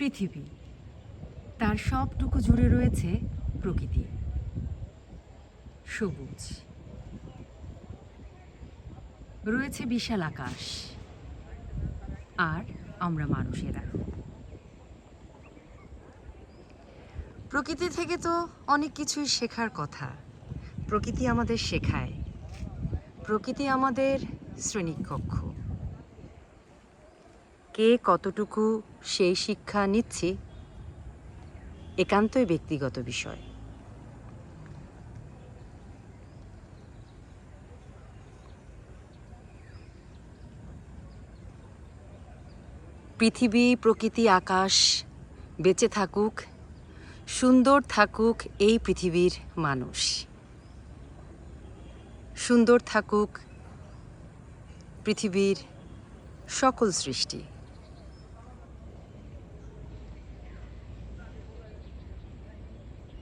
পৃথিবী। তার সবটুকু জুড়ে রয়েছে প্রকৃতি। সবুজ। রয়েছে বিশাল আকাশ। আর আমরা মানুষেরা। প্রকৃতি থেকে তো অনেক কিছুই শেখার কথা। প্রকৃতি আমাদের শেখায়। প্রকৃতি আমাদের শ্রেণীকক্ষ। কে কতটুকু সেই শিক্ষা নিচ্ছি, একান্তই ব্যক্তিগত বিষয়। পৃথিবী, প্রকৃতি, আকাশ বেঁচে থাকুক, সুন্দর থাকুক এই পৃথিবীর মানুষ। সুন্দর থাকুক পৃথিবীর সকল সৃষ্টি।